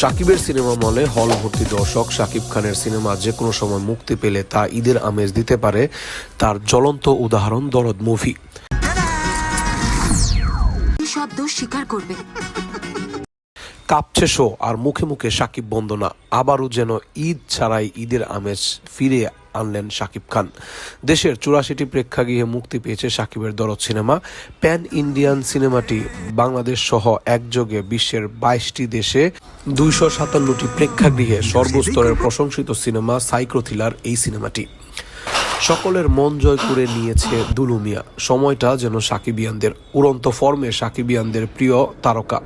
সাকিবের সিনেমা মলে হল ভর্তি দর্শক সাকিব খানের সিনেমা যে কোনো সময় মুক্তি পেলে তা ঈদের আমেজ দিতে পারে তার জ্বলন্ত উদাহরণ দরদ মুভি। শব্দ স্বীকার করবে। কাঁপছে শো, আর মুখে মুখে সাকিব বন্দনা আবারও যেন ঈদ ছাড়াই ঈদের আমেজ ফিরে আনলেন সাকিব খান। দেশের চুরাশিটি প্রেক্ষাগৃহে মুক্তি পেয়েছে সাকিবের দরদ সিনেমা। প্যান ইন্ডিয়ান সিনেমাটি বাংলাদেশ সহ একযোগে বিশ্বের বাইশটি দেশে দুইশো সাতান্নটি প্রেক্ষাগৃহে সর্বস্তরের প্রশংসিত সিনেমা সাইক্রো থ্রিলার এই সিনেমাটি। সকলের মন জয় করে নিয়েছে দুলুমিয়া। সময়টা যেন সাকিবিয়ানদের, উড়ন্ত ফর্মে সাকিবিয়ানদের প্রিয় তারকা।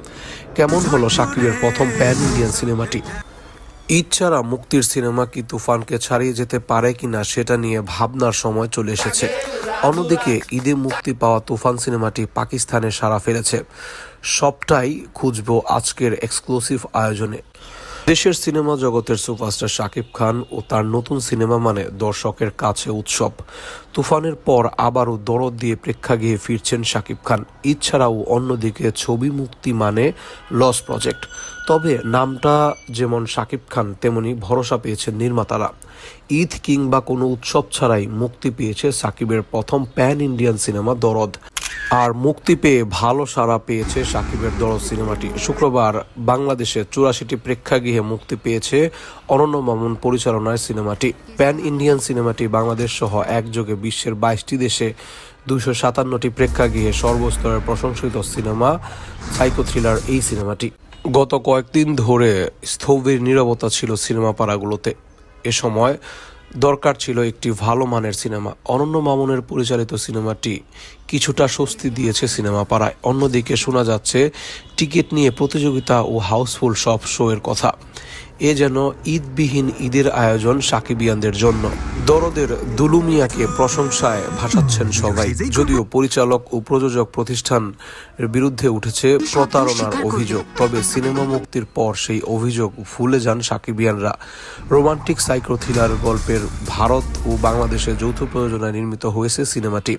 কেমন হলো সাকিবের প্রথম প্যান ইন্ডিয়ান সিনেমাটি? ছাড়া মুক্তির সিনেমা কি তুফানকে ছাড়িয়ে যেতে পারে কিনা সেটা নিয়ে ভাবনার সময় চলে এসেছে। অন্যদিকে ঈদে মুক্তি পাওয়া তুফান সিনেমাটি পাকিস্তানে সাড়া ফেলেছে। সবটাই খুঁজবো আজকের এক্সক্লুসিভ আয়োজনে। দেশের সিনেমা জগতের সুপারস্টার শাকিব খান ও তার নতুন সিনেমা মানে দর্শকের কাছে উৎসব। তুফানের পর আবারও দরদ দিয়ে প্রেক্ষাগৃহে ফিরছেন শাকিব খান। ঈদ ছাড়াও অন্যদিকে ছবি মুক্তি মানে লস প্রজেক্ট। তবে নামটা যেমন শাকিব খান, তেমনি ভরসা পেয়েছেন নির্মাতারা। ঈদ কিংবা কোনো উৎসব ছাড়াই মুক্তি পেয়েছে সাকিবের প্রথম প্যান ইন্ডিয়ান সিনেমা দরদ। আর মুক্তি পেয়ে ভালো সাড়া পেয়েছে সাকিবের দরদ সিনেমাটি। শুক্রবার বাংলাদেশে চুরাশিটি প্রেক্ষাগৃহে মুক্তি পেয়েছে অনন্য মামুন পরিচালনায় সিনেমাটি। প্যান ইন্ডিয়ান সিনেমাটি বাংলাদেশ সহ একযোগে বিশ্বের বাইশটি দেশে দুশো সাতান্নটি প্রেক্ষাগৃহে সর্বস্তরের প্রশংসিত সিনেমা সাইকো থ্রিলার এই সিনেমাটি। গত কয়েকদিন ধরে স্থবির নীরবতা ছিল সিনেমা পাড়াগুলোতে এ সময় দরকার ছিল একটি ভালো মানের সিনেমা। অনন্য মামুনের পরিচালিত সিনেমাটি কিছুটা স্বস্তি দিয়েছে সিনেমা পাড়ায়। অন্যদিকে শোনা যাচ্ছে, টিকিট নিয়ে প্রতিযোগিতা ও হাউসফুল সব শো এর কথা। এ যেন ঈদবিহীন ঈদের আয়োজন সাকিবিয়ানদের জন্য। দরদের দুলুমিয়াকে প্রশংসায় ভাসাচ্ছেন সবাই। যদিও পরিচালক ও প্রযোজক প্রতিষ্ঠানের বিরুদ্ধে উঠেছে প্রতারণার অভিযোগ, তবে সিনেমা মুক্তির পর সেই অভিযোগ ভুলে যান সাকিবিয়ানরা। রোমান্টিক সাইক্রো থ্রিলার গল্পের ভারত ও বাংলাদেশে যৌথ প্রযোজনায় নির্মিত হয়েছে সিনেমাটি।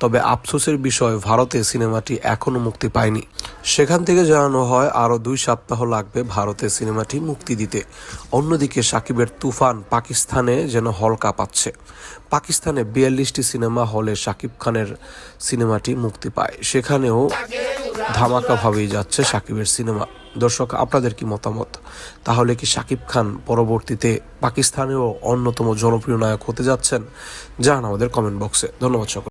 তবে আফসোসের বিষয়, ভারতে সিনেমাটি এখনও মুক্তি পায়নি। সেখান থেকে জানানো হয়, আরও দুই সপ্তাহ লাগবে ভারতে সিনেমাটি মুক্তি দিতে। অন্যদিকে সাকিবের তুফান পাকিস্তানে যেন হল কাঁপাচ্ছে পাকিস্তানে বিয়াল্লিশটি সিনেমা হলে সাকিব খানের সিনেমাটি মুক্তি পায়। সেখানেও ধামাকাভাবেই যাচ্ছে সাকিবের সিনেমা। দর্শক, আপনাদের কি মতামত? তাহলে কি সাকিব খান পরবর্তীতে পাকিস্তানেও অন্যতম জনপ্রিয় নায়ক হতে যাচ্ছেন? জানান আমাদের কমেন্ট বক্সে ধন্যবাদ সকল